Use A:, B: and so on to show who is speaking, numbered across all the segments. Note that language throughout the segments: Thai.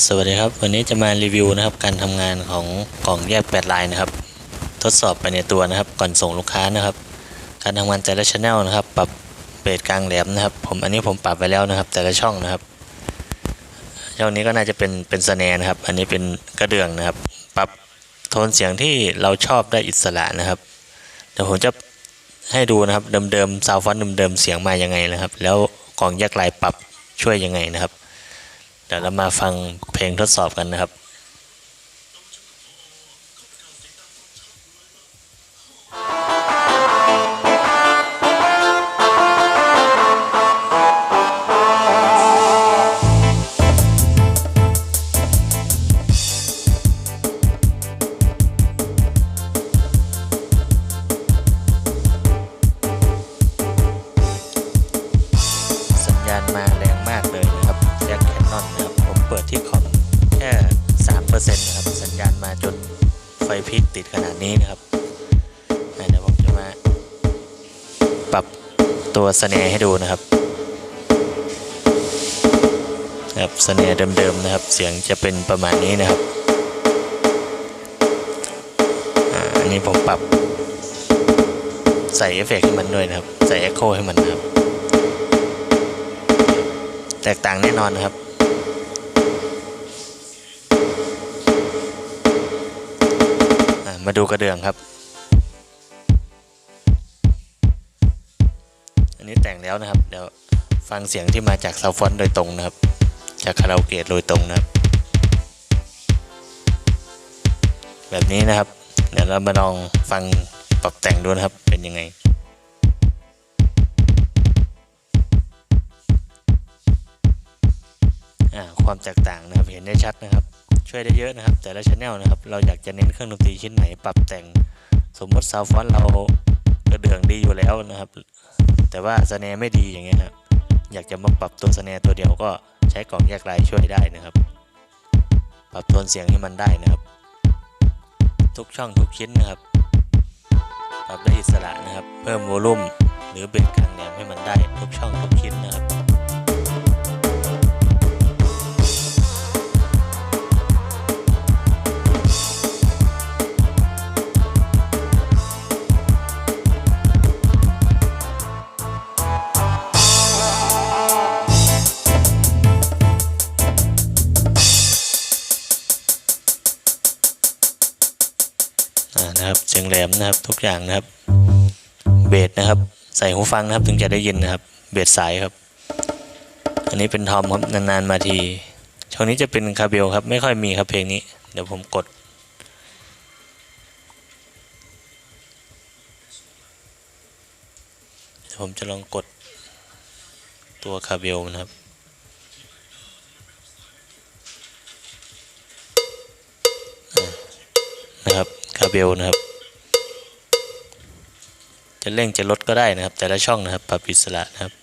A: สวัสดีครับ วันนี้จะมารีวิวนะครับการทำงานของกล่องแยกแปดลายนะครับ ทดสอบไปในตัวนะครับ ก่อนส่งลูกค้านะครับ การทำงานแต่ละชแนลนะครับ ปรับเบสกลางแหลมนะครับ ผมอันนี้ผมปรับไปแล้วนะครับ แต่ละช่องนะครับช่องนี้ก็น่าจะเป็นเป็นสแนร์นะครับ อันนี้เป็นกระเดื่องนะครับ ปรับโทนเสียงที่เราชอบได้อิสระนะครับเดี๋ยวผมจะให้ดูนะครับเดิมๆซาวฟอนเดิมๆเสียงมายังไงนะครับ แล้วกล่องแยกลายปรับช่วยยังไงนะครับ ดี๋ยวเรามาฟังเพลงทดสอบกันนะครับ 3%นะครับ สัญญาณมาจนไฟพิกติดขนาดนี้นะครับอะเดี๋ยวผมจะมาปรับตัวสแนร์ให้ดูนะครับครับสแนร์เดิมๆนะครับ เสียงจะเป็นประมาณนี้นะครับอันนี้ผมปรับใส่เอฟเฟกต์ให้มันด้วยนะครับ ใส่เอ็กโคให้มันนะครับ แตกต่างแน่นอนนะครับ มาดูกระเดื่องครับ อันนี้แต่งแล้วนะครับ เดี๋ยวฟังเสียงที่มาจากซาวฟอนต์โดยตรงนะครับ จากคาราโอเกะโดยตรงนะครับ แบบนี้นะครับ เดี๋ยวเรามาลองฟังปรับแต่งดูนะครับ เป็นยังไงความแตกต่างนะครับ เห็นได้ชัดนะครับ ช่วยได้เยอะนะครับ แต่ละชแนลนะครับ เราอยากจะเน้นเครื่องดนตรีชิ้นไหนปรับแต่ง สมมติซาวฟอนเรากระเดื่องดีอยู่แล้วนะครับ แต่ว่าสแนร์ไม่ดีอย่างเงี้ยครับอยากจะมาปรับตัวสแนร์ตัวเดียวก็ใช้กล่องแยกลายช่วยได้นะครับ ปรับโทนเสียงให้มันได้นะครับ ทุกช่องทุกชิ้นนะครับ ปรับได้อิสระนะครับ เพิ่มโวลูมหรือเบสกลางแหลมให้มันได้ทุกช่องทุกชิ้นนะครับ นะครับเสียงแหลมนะครับทุกอย่างนะครับเบสนะครับ ใส่หูฟังนะครับถึงจะได้ยินนะครับเบสสายครับ อันนี้เป็นทอมครับนานๆมาทีช่วงนี้จะเป็นคาเบลครับไม่ค่อยมีครับเพลงนี้ เดี๋ยวผมกดผมจะลองกดตัวคาเบลนะครับนะครับ คาเบลนะครับ จะเร่งจะลดก็ได้นะครับ แต่ละช่องนะครับปรับอิสระนะครับ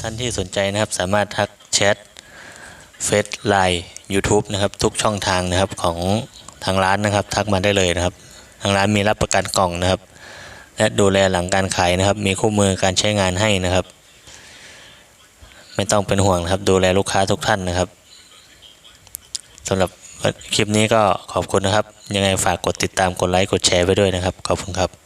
A: ท่านที่สนใจนะครับสามารถทักแชทเฟซไลน์ YouTube นะครับทุกช่องทางนะครับของทางร้านนะครับ ทักมาได้เลยนะครับ ทางร้านมีรับประกันกล่องนะครับ และดูแลหลังการขายนะครับ มีคู่มือการใช้งานให้นะครับ ไม่ต้องเป็นห่วงนะครับ ดูแลลูกค้าทุกท่านนะครับสำหรับคลิปนี้ก็ขอบคุณนะครับ ยังไงฝากกดติดตามกดไลค์กดแชร์ไว้ด้วยนะครับ ขอบคุณครับ